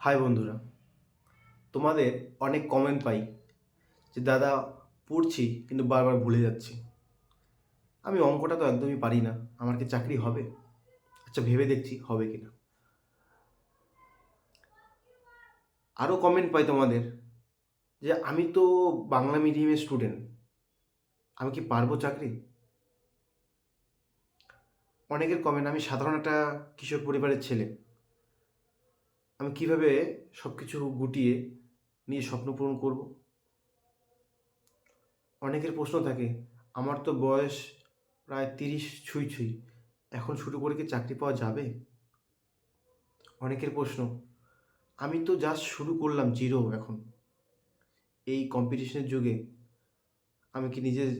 High বন্ধুরা, তোমাদের অনেক কমেন্ট পাই যে, দাদা, পড়ছি কিন্তু বারবার ভুলে যাচ্ছি। আমি অঙ্কটা তো একদমই পারি না, আমার কি চাকরি হবে? আচ্ছা ভেবে দেখছি হবে কি না। আরও কমেন্ট পাই তোমাদের যে, আমি তো বাংলা মিডিয়ামের স্টুডেন্ট আমি কি পারব চাকরি? অনেকের কমেন্ট আমি সাধারণ একটা কৃষক পরিবারের ছেলে আমি কীভাবে সব কিছু গুটিয়ে নিয়ে স্বপ্ন পূরণ করব? অনেকের প্রশ্ন থাকে, আমার তো বয়স প্রায় তিরিশ ছুঁই ছুঁই, এখন শুরু করে কি চাকরি পাওয়া যাবে? অনেকের প্রশ্ন, আমি তো জাস্ট শুরু করলাম জিরো এখন। এই কম্পিটিশনের যুগে আমি কি নিজের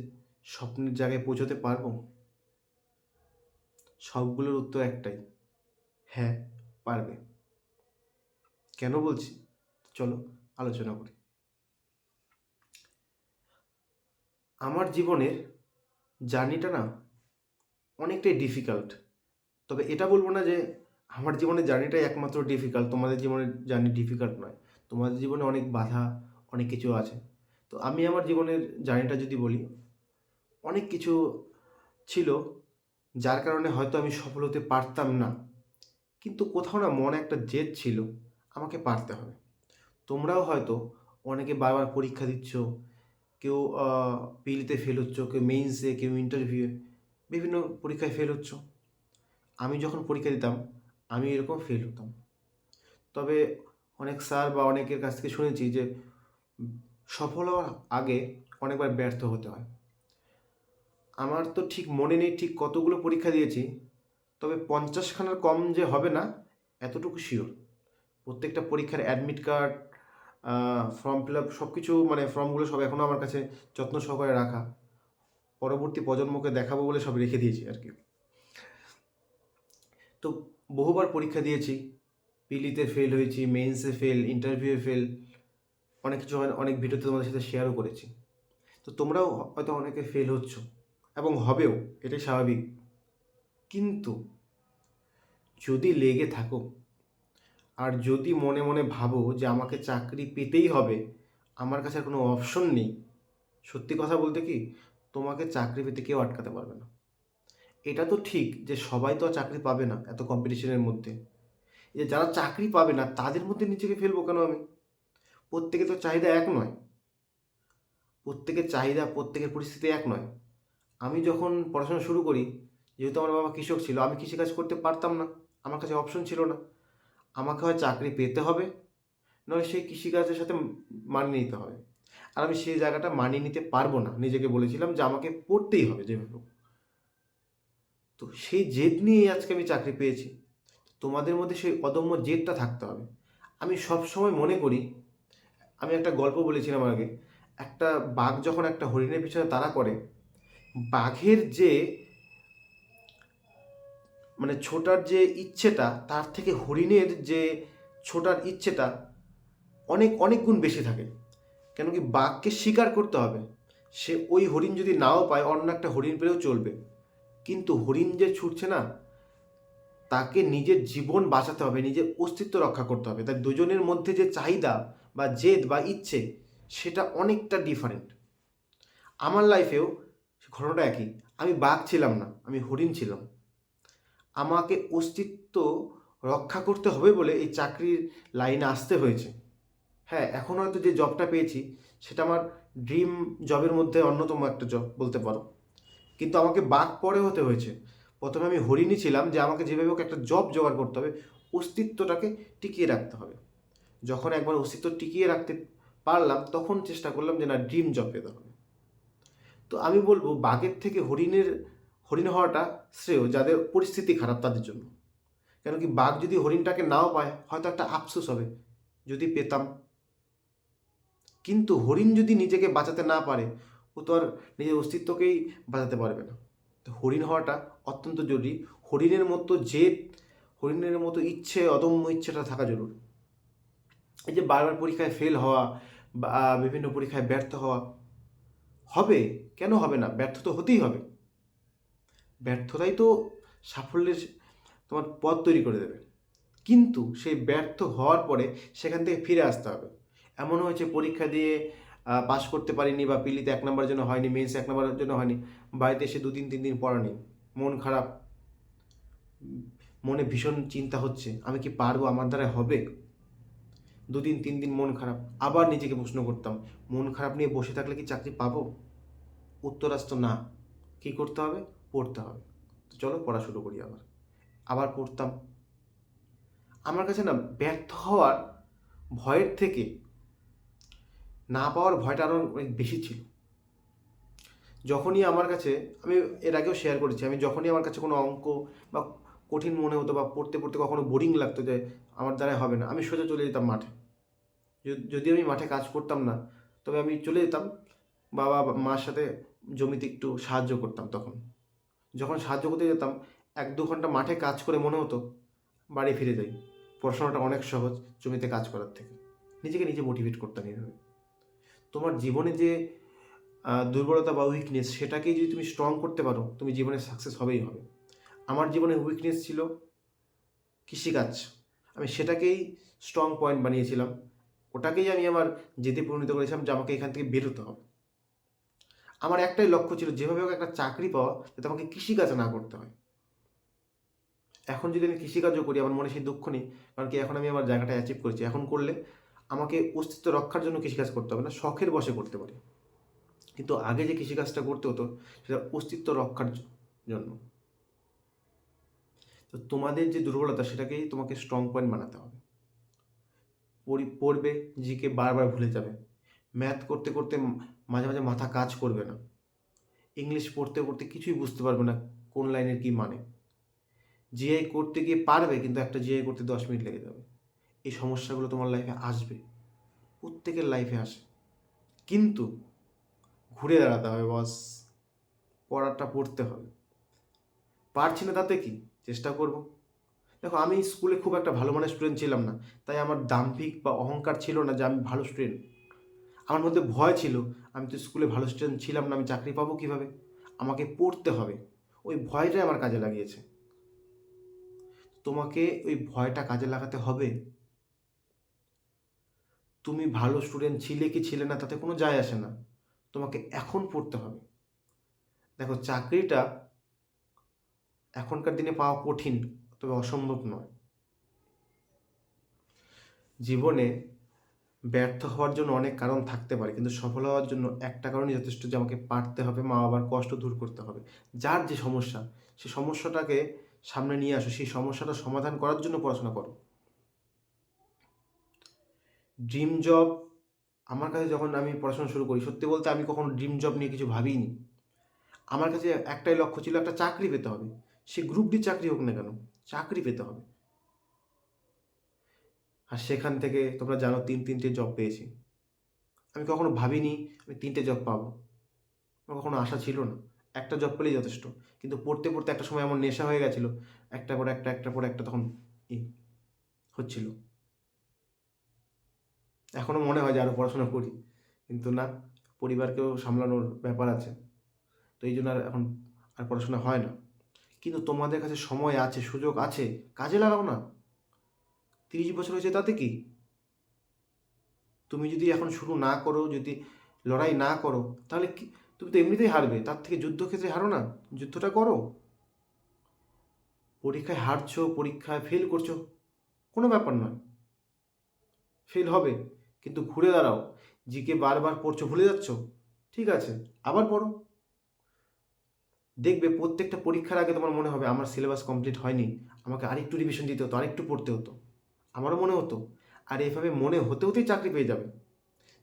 স্বপ্নের জায়গায় পৌঁছতে পারব? সবগুলোর উত্তর একটাই হ্যাঁ পারবে। কেন বলছি? চলো আলোচনা করি। আমার জীবনের জার্নিটা না অনেকটাই ডিফিকাল্ট তবে এটা বলব না যে আমার জীবনের জার্নিটাই একমাত্র ডিফিকাল্ট তোমাদের জীবনের জার্নি ডিফিকাল্ট নয়। তোমাদের জীবনে অনেক বাধা, অনেক কিছু আছে। তো আমি আমার জীবনের জার্নিটা যদি বলি, অনেক কিছু ছিল যার কারণে হয়তো আমি সফল হতে পারতাম না। কিন্তু কোথাও না মনে একটা জেদ ছিল। আমাকে পারতে হবে। তোমরাও হয়তো অনেকে বারবার পরীক্ষা দিচ্ছ, কেউ পিলিতে ফেল হচ্ছ, কেউ মেইনসে কেউ ইন্টারভিউয়ে বিভিন্ন পরীক্ষায় ফেল হচ্ছ। আমি যখন পরীক্ষা দিতাম, আমি এরকম ফেল হতাম। তবে অনেক স্যার বা অনেকের কাছ থেকে শুনেছি যে, সফল হওয়ার আগে অনেকবার ব্যর্থ হতে হয়। আমার তো ঠিক মনে নেই ঠিক কতগুলো পরীক্ষা দিয়েছি, তবে পঞ্চাশখানার কম যে হবে না, এতটুকু শিওর প্রত্যেকটা পরীক্ষার admit card form fill up সব কিছু মানে ফর্মগুলো সব এখনও আমার কাছে যত্ন সহকারে রাখা। পরবর্তী প্রজন্মকে দেখাবো বলে সব রেখে দিয়েছি আর কি। তো বহুবার পরীক্ষা দিয়েছি। পিলিতে ফেল হয়েছি মেন্সে ফেল ইন্টারভিউয়ে ফেল অনেক কিছু অনেক ভিডিওতে তোমাদের সাথে শেয়ারও করেছি। তো তোমরাও হয়তো অনেকে ফেল হচ্ছ এবং হবেও, এটাই স্বাভাবিক। কিন্তু যদি লেগে থাকো আর যদি মনে মনে ভাবো যে আমাকে চাকরি পেতেই হবে, আমার কাছে কোনো অপশন নেই, সত্যি কথা বলতে কি, তোমাকে চাকরি পেতে কেউ আটকাতে পারবে না। এটা তো ঠিক যে সবাই তো আর চাকরি পাবে না এত কম্পিটিশনের মধ্যে। যে যারা চাকরি পাবে না, তাদের মধ্যে নিজেকে ফেলব কেন আমি? প্রত্যেকে তো চাহিদা এক নয়। প্রত্যেকের চাহিদা, প্রত্যেকের পরিস্থিতি এক নয়। আমি যখন পড়াশোনা শুরু করি, যেহেতু আমার বাবা কৃষক ছিল, আমি কৃষিকাজ করতে পারতাম না। আমার কাছে অপশন ছিল না। আমাকে হয় চাকরি পেতে হবে নয় সেই কৃষিকাজের সাথে মানিয়ে নিতে হবে। আর আমি সেই জায়গাটা মানিয়ে নিতে পারব না। নিজেকে বলেছিলাম যে আমাকে পড়তেই হবে যেভাবে। তো সেই জেদ নিয়েই আজকে আমি চাকরি পেয়েছি। তোমাদের মধ্যে সেই অদম্য জেদটা থাকতে হবে। আমি সব সময় মনে করি, আমি একটা গল্প বলেছিলাম আগে, একটা বাঘ যখন একটা হরিণের পিছনে তাড়া করে, বাঘের যে মানে ছোটার যে ইচ্ছেটা, তার থেকে হরিণের যে ছোটার ইচ্ছেটা অনেক অনেক গুণ বেশি থাকে। কেন কি বাঘকে শিকার করতে হবে। সে ওই হরিণ যদি নাও পায়, অন্য একটা হরিণ পেলেও চলবে। কিন্তু হরিণ যে ছুটছে না, তাকে নিজের জীবন বাঁচাতে হবে, নিজের অস্তিত্ব রক্ষা করতে হবে। তাই দুজনের মধ্যে যে চাহিদা বা জেদ বা ইচ্ছে, সেটা অনেকটা ডিফারেন্ট আমার লাইফেও ঘটনাটা একই। আমি বাঘ ছিলাম না, আমি হরিণ ছিলাম। আমাকে অস্তিত্ব রক্ষা করতে হবে বলে এই চাকরির লাইনে আসতে হয়েছে। হ্যাঁ এখন হয়তো যে জবটা পেয়েছি, সেটা আমার ড্রিম জবের মধ্যে অন্যতম একটা জব বলতে পারো। কিন্তু আমাকে বাঘ পরে হতে হয়েছে। প্রথমে আমি হরিণই ছিলাম যে আমাকে যেভাবে হোক একটা জব জোগাড় করতে হবে, অস্তিত্বটাকে টিকিয়ে রাখতে হবে। যখন একবার অস্তিত্ব টিকিয়ে রাখতে পারলাম, তখন চেষ্টা করলাম যে না ড্রিম জব পেতে হবে। তো আমি বলব, বাঘের থেকে হরিণের হরিণ হওয়াটা শ্রেয়, যাদের পরিস্থিতি খারাপ তাদের জন্য। কেন কি বাঘ যদি হরিণটাকে নাও পায়, হয়তো একটা আফসোস হবে, যদি পেতাম। কিন্তু হরিণ যদি নিজেকে বাঁচাতে না পারে, ও তো আর নিজের অস্তিত্বকেই বাঁচাতে পারবে না। তো হরিণ হওয়াটা অত্যন্ত জরুরি। হরিণের মতো জেদ, হরিণের মতো ইচ্ছে, অদম্য ইচ্ছেটা থাকা জরুরি। এই যে বারবার পরীক্ষায় ফেল হওয়া বা বিভিন্ন পরীক্ষায় ব্যর্থ হওয়া, হবে? কেন হবে না? ব্যর্থ তো হতেই হবে। ব্যর্থতাই তো সাফল্যের তোমার পথ তৈরি করে দেবে। কিন্তু সেই ব্যর্থ হওয়ার পরে সেখান থেকে ফিরে আসতে হবে। এমন হয়েছে পরীক্ষা দিয়ে পাস করতে পারিনি বা পিলিতে এক নম্বরের জন্য হয়নি মেন্স এক নম্বরের জন্য হয়নি, বাড়িতে এসে দু তিন তিন দিন পড়া নেই মন খারাপ। মনে ভীষণ চিন্তা হচ্ছে, আমি কি পারব? আমার দ্বারা হবে? দুদিন তিন দিন মন খারাপ। আবার নিজেকে প্রশ্ন করতাম, মন খারাপ নিয়ে বসে থাকলে কি চাকরি পাবো? উত্তর আসতো না। কী করতে হবে? পড়তে হবে। তো চলো পড়া শুরু করি আবার। আবার পড়তাম। আমার কাছে না ব্যর্থ হওয়ার ভয়ের থেকে না পাওয়ার ভয়টা আরও অনেক বেশি ছিল। যখনই আমার কাছে, আমি এর আগেও শেয়ার করেছি, আমি যখনই আমার কাছে কোনো অঙ্ক বা কঠিন মনে হতো বা পড়তে পড়তে কখনো বোরিং লাগতো যে আমার দ্বারা হবে না, আমি সোজা চলে যেতাম মাঠে। যদি আমি মাঠে কাজ করতাম না, তবে আমি চলে যেতাম। বাবা, মার সাথে জমিতে একটু সাহায্য করতাম তখন। যখন সাহায্য করতে যেতাম, এক দু ঘণ্টা মাঠে কাজ করে মনে হতো, বাড়ি ফিরে যাই। পড়াশোনাটা অনেক সহজ জমিতে কাজ করার থেকে। নিজেকে নিজে মোটিভেট করতাম এইভাবে। তোমার জীবনে যে দুর্বলতা বা উইকনেস সেটাকেই যদি তুমি স্ট্রং করতে পারো, তুমি জীবনে সাকসেস হবেই হবে। আমার জীবনে উইকনেস ছিল কৃষিকাজ। আমি সেটাকেই স্ট্রং পয়েন্ট বানিয়েছিলাম। ওটাকেই আমি আমার জেদে পরিণত করেছিলাম যে আমাকে এখান থেকে বেরোতে হবে। আমার একটাই লক্ষ্য ছিল, যেভাবে হোক একটা চাকরি পাওয়া, যাতে আমাকে কৃষিকাজ না করতে হয়। এখন যদি আমি কৃষিকাজও করি, আমার মনে সেই দুঃখ নেই, কারণ কি এখন আমি আমার জায়গাটা অ্যাচিভ করেছি। এখন করলে আমাকে অস্তিত্ব রক্ষার জন্য কৃষিকাজ করতে হবে না, শখের বসে করতে পারি। কিন্তু আগে যে কৃষিকাজটা করতে হতো, সেটা অস্তিত্ব রক্ষার জন্য। তো তোমাদের যে দুর্বলতা, সেটাকেই তোমাকে স্ট্রং পয়েন্ট বানাতে হবে। পড়বে, জিকে বারবার ভুলে যাবে। ম্যাথ করতে করতে মাঝে মাঝে মাথা কাজ করবে না। ইংলিশ পড়তে পড়তে কিছুই বুঝতে পারবে না কোন লাইনের কী মানে। জিআই করতে গিয়ে পারবে, কিন্তু একটা জিআই করতে দশ মিনিট লেগে যাবে। এই সমস্যাগুলো তোমার লাইফে আসবে। প্রত্যেকের লাইফে আসে। কিন্তু ঘুরে দাঁড়াতে হবে বস পড়াটা পড়তে হবে। পারছি না তাতে কি? চেষ্টা করব। দেখো, আমি স্কুলে খুব একটা ভালো মানের স্টুডেন্ট ছিলাম না। তাই আমার দাম্ভিক বা অহংকার ছিল না যে আমি ভালো স্টুডেন্ট আমার মধ্যে ভয় ছিল, আমি তো স্কুলে ভালো স্টুডেন্ট ছিলাম না, আমি চাকরি পাবো কীভাবে? আমাকে পড়তে হবে। ওই ভয়টাই আমার কাজে লাগিয়েছে। তোমাকে ওই ভয়টা কাজে লাগাতে হবে? তুমি ভালো স্টুডেন্ট ছিলে কি ছিলে না, তাতে কোনো যায় আসে না। তোমাকে এখন পড়তে হবে। দেখো, চাকরিটা এখনকার দিনে পাওয়া কঠিন, তবে অসম্ভব নয়। জীবনে ব্যর্থ হওয়ার জন্য অনেক কারণ থাকতে পারে, কিন্তু সফল হওয়ার জন্য একটা কারণই যথেষ্ট যে আমাকে পারতে হবে, মা বাবার কষ্ট দূর করতে হবে। যার যে সমস্যা সেই সমস্যাটাকে সামনে নিয়ে আসো, সেই সমস্যাটা সমাধান করার জন্য পড়াশোনা করো। ড্রিম জব আমার কাছে যখন আমি পড়াশোনা শুরু করি, সত্যি বলতে আমি কখনো ড্রিম জব নিয়ে কিছু ভাবিনি। আমার কাছে একটাই লক্ষ্য ছিল একটা চাকরি পেতে হবে। সে গ্রুপ ডি চাকরি হোক না কেন, চাকরি পেতে হবে। আর সেখান থেকে তোমরা জানো তিন, তিনটে জব পেয়েছি। আমি কখনো ভাবিনি আমি তিনটে জব পাবো। আমার কখনো আশা ছিল না। একটা জব পেলেই যথেষ্ট। কিন্তু পড়তে পড়তে একটা সময় এমন নেশা হয়ে গেছিল, একটা পর একটা একটা পর একটা তখন ই হচ্ছিল। এখনও মনে হয় যে আরও পড়াশোনা করি। কিন্তু না, পরিবারকেও সামলানোর ব্যাপার আছে। তো এই জন্য আর এখন আর পড়াশোনা হয় না। কিন্তু তোমাদের কাছে সময় আছে, সুযোগ আছে, কাজে লাগাও না। তিরিশ বছর হয়েছে তাতে কি? তুমি যদি এখন শুরু না করো, যদি লড়াই না করো, তাহলে কি, তুমি তো এমনিতেই হারবে। তার থেকে যুদ্ধক্ষেত্রে হারো না, যুদ্ধটা করো। পরীক্ষায় হারছো, পরীক্ষায় ফেল করছ, কোনো ব্যাপার নয়। ফেল হবে, কিন্তু ঘুরে দাঁড়াও। জিকে বারবার পড়ছো, ভুলে যাচ্ছ। ঠিক আছে, আবার পড়ো। দেখবে প্রত্যেকটা পরীক্ষার আগে তোমার মনে হবে, আমার সিলেবাস কমপ্লিট হয়নি। আমাকে আরেকটু রিভিশন দিতে হতো, আরেকটু পড়তে হতো। আমারও মনে হতো। আর এভাবে মনে হতে হতেই চাকরি পেয়ে যাবে।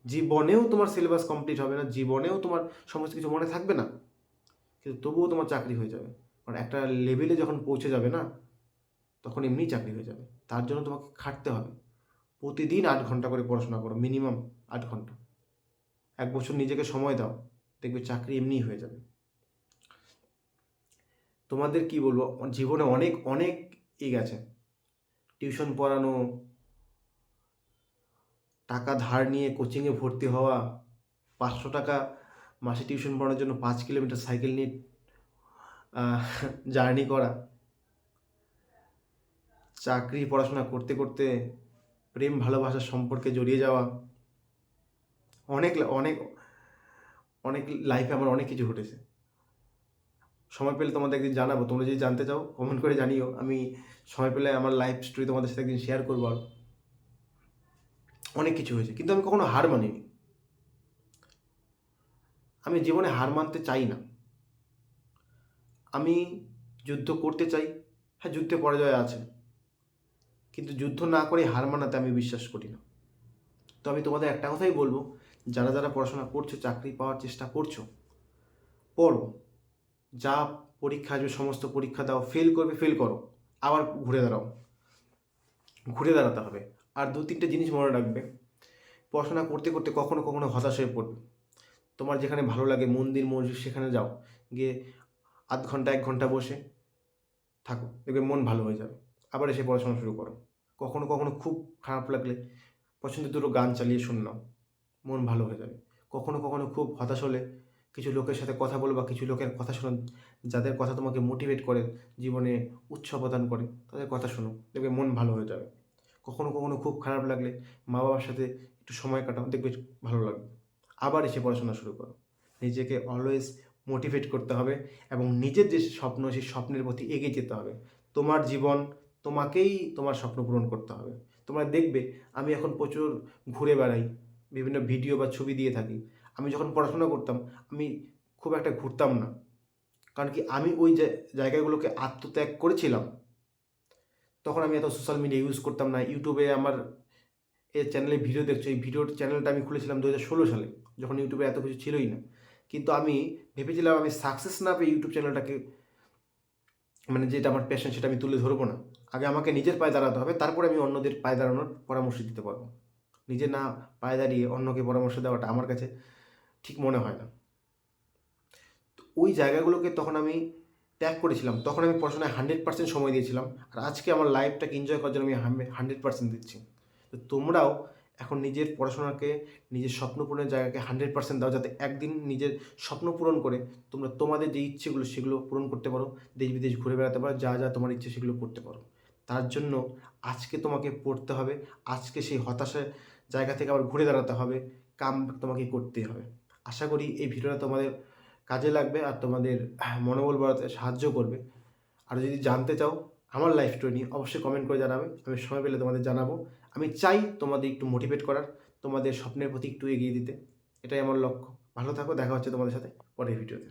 জীবনেও তোমার সিলেবাস কমপ্লিট হবে না, জীবনেও তোমার সমস্ত কিছু মনে থাকবে না। কিন্তু তবুও তোমার চাকরি হয়ে যাবে। কারণ একটা লেভেলে যখন পৌঁছে যাবে না, তখন এমনিই চাকরি হয়ে যাবে। তার জন্য তোমাকে খাটতে হবে। প্রতিদিন আট ঘণ্টা করে পড়াশোনা করো মিনিমাম আট ঘণ্টা। এক বছর নিজেকে সময় দাও, দেখবে চাকরি এমনিই হয়ে যাবে। তোমাদের কি বলব? জীবনে অনেক অনেক ই গেছে। টিউশন পড়ানো, টাকা ধার নিয়ে কোচিংয়ে ভর্তি হওয়া, পাঁচশো টাকা মাসে টিউশন পড়ানোর জন্য পাঁচ কিলোমিটার সাইকেল নিয়ে জার্নি করা, চাকরি পড়াশোনা করতে করতে প্রেম ভালোবাসার সম্পর্কে জড়িয়ে যাওয়া, অনেক অনেক অনেক লাইফে আমার অনেক কিছু ঘটেছে। সময় পেলে তোমাদের একদিন জানাব। তোমরা যদি জানতে চাও কমেন্ট করে জানিও। আমি সময় পেলে আমার লাইফ স্টোরি তোমাদের সাথে একদিন শেয়ার করব আর। অনেক কিছু হয়েছে, কিন্তু আমি কখনো হার মানিনি। আমি জীবনে হার মানতে চাই না। আমি যুদ্ধ করতে চাই হ্যাঁ যুদ্ধে পরাজয় আছে। কিন্তু যুদ্ধ না করে হার মানাতে আমি বিশ্বাস করি না। তো আমি তোমাদের একটা কথাই বলব, যারা যারা পড়াশোনা করছ, চাকরি পাওয়ার চেষ্টা করছ, পড়ো। যা পরীক্ষা আসবে সমস্ত পরীক্ষা দাও ফেল করবে ফেল করো। আবার ঘুরে দাঁড়াও। ঘুরে দাঁড়াতে হবে। আর দু তিনটে জিনিস মনে রাখবে। পড়াশোনা করতে করতে কখনো কখনো হতাশ হয়ে পড়বে। তোমার যেখানে ভালো লাগে, মন্দির, মসজিদ, সেখানে যাও। গিয়ে আধ ঘণ্টা, এক ঘণ্টা বসে থাকো। দেখবে মন ভালো হয়ে যাবে। আবার এসে পড়াশোনা শুরু করো। কখনো কখনো খুব খারাপ লাগলে পছন্দের দুটো গান চালিয়ে শুন নাও। মন ভালো হয়ে যাবে। কখনো কখনো খুব হতাশ হলে কিছু লোকের সাথে কথা বলো বা কিছু লোকের কথা শোনো, যাদের কথা তোমাকে মোটিভেট করে জীবনে উৎসাহ প্রদান করে, তাদের কথা শোনো, দেখবে মন ভালো হয়ে যাবে। কখনো কখনো খুব খারাপ লাগলে মা বাবার সাথে একটু সময় কাটাও, দেখবে ভালো লাগবে। আবার এসে পড়াশোনা শুরু করো। নিজেকে অলওয়েজ মোটিভেট করতে হবে এবং নিজের যে স্বপ্ন, সেই স্বপ্নের প্রতি এগিয়ে যেতে হবে। তোমার জীবন তোমাকেই তোমার স্বপ্ন পূরণ করতে হবে। তোমরা দেখবে, আমি এখন প্রচুর ঘুরে বেড়াই, বিভিন্ন ভিডিও বা ছবি দিয়ে থাকি। আমি যখন পড়াশোনা করতাম, আমি খুব একটা ঘুরতাম না। কারণ কি, আমি ওই জায়- জায়গাগুলোকে আত্মত্যাগ করেছিলাম। তখন আমি এত সোশ্যাল মিডিয়া ইউজ করতাম না। ইউটিউবে আমার এ চ্যানেলে ভিডিও দেখছ। এই ভিডিওর চ্যানেলটা আমি খুলেছিলাম দু হাজার ষোলো সালে, যখন ইউটিউবে এত কিছু ছিলই না। কিন্তু আমি ভেবেছিলাম আমি সাকসেস না পেয়ে ইউটিউব চ্যানেলটাকে মানে যেটা আমার প্যাশন সেটা আমি তুলে ধরবো না। আগে আমাকে নিজের পায়ে দাঁড়াতে হবে, তারপরে আমি অন্যদের পায়ে দাঁড়ানোর পরামর্শ দিতে পারব। নিজে না পায়ে দাঁড়িয়ে অন্যকে পরামর্শ দেওয়াটা আমার কাছে ঠিক মনে হয় না। তো ওই জায়গাগুলোকে তখন আমি ত্যাগ করেছিলাম। তখন আমি পড়াশোনায় হান্ড্রেড পার্সেন্ট সময় দিয়েছিলাম। আর আজকে আমার লাইফটাকে এনজয় করার জন্য আমি হান্ড্রেড পার্সেন্ট দিচ্ছি। তো তোমরাও এখন নিজের পড়াশোনাকে, নিজের স্বপ্ন পূরণের জায়গাকে হান্ড্রেড পার্সেন্ট দাও। যাতে একদিন নিজের স্বপ্ন পূরণ করে তোমরা তোমাদের যে ইচ্ছেগুলো সেগুলো পূরণ করতে পারো। দেশ বিদেশ ঘুরে বেড়াতে পারো। যা যা তোমার ইচ্ছে সেগুলো করতে পারো। তার জন্য আজকে তোমাকে পড়তে হবে। আজকে সেই হতাশার জায়গা থেকে আবার ঘুরে দাঁড়াতে হবে। কাম তোমাকে করতেই হবে। আশা করি এই ভিডিওটা তোমাদের কাজে লাগবে আর তোমাদের মনোবল বাড়াতে সাহায্য করবে। আর যদি জানতে চাও আমার লাইফ স্টোরি নিয়ে, অবশ্যই কমেন্ট করে জানাবে। আমি সময় পেলে তোমাদের জানাব। আমি চাই তোমাদের একটু মোটিভেট করার, তোমাদের স্বপ্নের প্রতি একটু এগিয়ে দিতে। এটাই আমার লক্ষ্য। ভালো থাকো, দেখা হচ্ছে তোমাদের সাথে পরের ভিডিওতে